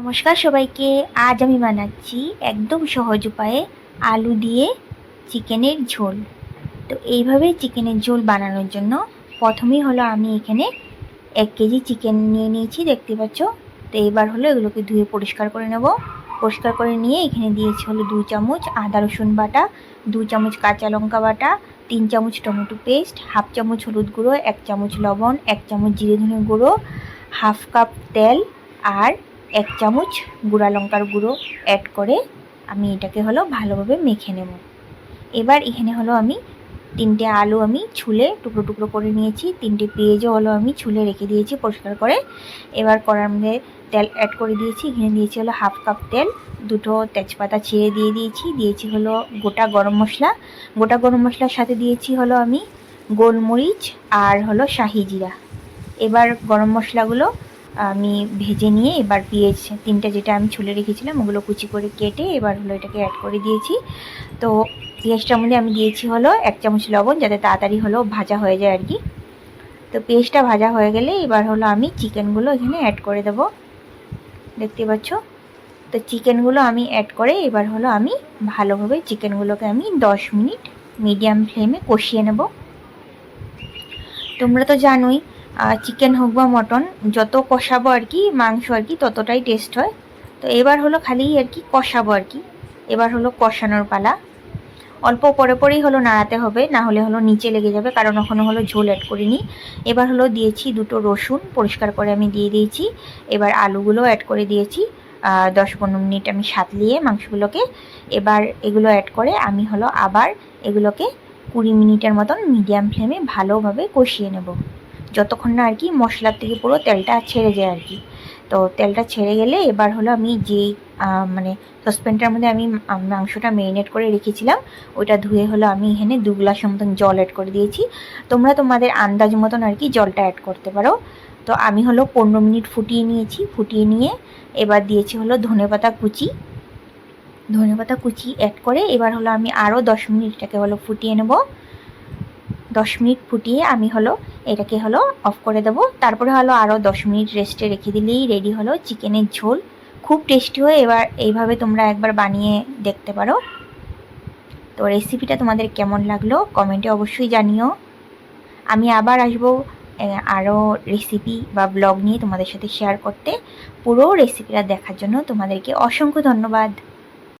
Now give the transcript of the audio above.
নমস্কার সবাইকে। আজ আমি বানাচ্ছি একদম সহজ উপায়ে আলু দিয়ে চিকেনের ঝোল। তো এইভাবে চিকেনের ঝোল বানানোর জন্য প্রথমেই হলো আমি এখানে এক কেজি চিকেন নিয়ে নিয়েছি, দেখতে পাচ্ছ? তো এবার হলো এগুলোকে ধুয়ে পরিষ্কার করে নেব। পরিষ্কার করে নিয়ে এখানে দিয়েছি হলো দু চামচ আদা রসুন বাটা দু চামচ কাঁচা লঙ্কা বাটা, তিন চামচ টমেটো পেস্ট, হাফ চামচ হলুদ গুঁড়ো, এক চামচ লবণ, এক চামচ জিরে ধনে গুঁড়ো, হাফ কাপ তেল আর এক চামচ গুঁড়া লঙ্কার গুঁড়ো অ্যাড করে আমি এটাকে হলো ভালোভাবে মেখে নেব। এবার এখানে হলো আমি তিনটে আলু আমি ছুলে টুকরো টুকরো করে নিয়েছি, তিনটে পেঁয়াজও হলো আমি ছুলে রেখে দিয়েছি পরিষ্কার করে। এবার কড়ার মধ্যে তেল অ্যাড করে দিয়েছি, এখানে দিয়েছি হলো হাফ কাপ তেল, দুটো তেজপাতা ছিঁড়ে দিয়ে দিয়েছি দিয়েছি হলো গোটা গরম মশলা। গোটা গরম মশলার সাথে দিয়েছি হলো আমি গোলমরিচ আর হলো শাহি জিরা। এবার গরম মশলাগুলো আমি ভেজে নিয়ে এবার পেঁয়াজ, তিনটা যেটা আমি ছুলে রেখেছিলাম, ওগুলো কুচি করে কেটে এবার হলো এটাকে অ্যাড করে দিয়েছি। তো পেঁয়াজটার মধ্যে আমি দিয়েছি হলো এক চামচ লবণ, যাতে তাড়াতাড়ি হলো ভাজা হয়ে যায় আর কি। তো পেঁয়াজটা ভাজা হয়ে গেলে এবার হলো আমি চিকেনগুলো এখানে অ্যাড করে দেবো। দেখতে পাচ্ছ? তো চিকেনগুলো আমি অ্যাড করে এবার হলো আমি ভালোভাবে চিকেনগুলোকে আমি দশ মিনিট মিডিয়াম ফ্লেমে কষিয়ে নেব। তোমরা তো জানোই চিকেন হোক বা মটন যত কষাবো আর কি, মাংস আর কি, ততটাই টেস্ট হয়। তো এবার হলো খালি আর কি কষাবো আর কি। এবার হলো কষানোর পালা। অল্প পরে পরেই হলো নাড়াতে হবে, না হলে হলো নিচে লেগে যাবে, কারণ ওখানে হলো ঝোল অ্যাড করিনি। এবার হলো দিয়েছি দুটো রসুন, পরিষ্কার করে আমি দিয়ে দিয়েছি। এবার আলুগুলো অ্যাড করে দিয়েছি। দশ পনেরো মিনিট আমি সাতলিয়ে মাংসগুলোকে এবার এগুলো অ্যাড করে আমি হলো আবার এগুলোকে কুড়ি মিনিটের মতন মিডিয়াম ফ্লেমে ভালোভাবে কষিয়ে নেব। যতক্ষণ না আর কি মশলার থেকে পুরো তেলটা ছেড়ে যায় আর কি। তো তেলটা ছেড়ে গেলে এবার হলো আমি যেই মানে সসপ্যানটার মধ্যে আমি মাংসটা মেরিনেট করে রেখেছিলাম, ওইটা ধুয়ে হলো আমি এখানে দু গ্লাস মতন জল অ্যাড করে দিয়েছি। তোমরা তোমাদের আন্দাজ মতন আর কি জলটা অ্যাড করতে পারো। তো আমি হলো পনেরো মিনিট ফুটিয়ে নিয়েছি, ফুটিয়ে নিয়ে এবার দিয়েছি হলো ধনেপাতা কুচি। ধনেপাতা কুচি অ্যাড করে এবার হলো আমি আরও দশ মিনিটটাকে হলো ফুটিয়ে নেব। দশ মিনিট ফুটিয়ে আমি হলো এটাকে হলো অফ করে দেবো। তারপরে হলো আরও দশ মিনিট রেস্টে রেখে দিলেই রেডি হলো চিকেনের ঝোল। খুব টেস্টি হয় এবার এইভাবে তোমরা একবার বানিয়ে দেখতে পারো। তো রেসিপিটা তোমাদের কেমন লাগল কমেন্টে অবশ্যই জানিও। আমি আবার আসব আরও রেসিপি বা ব্লগ নিয়ে তোমাদের সাথে শেয়ার করতে। পুরো রেসিপিটা দেখার জন্য তোমাদেরকে অসংখ্য ধন্যবাদ।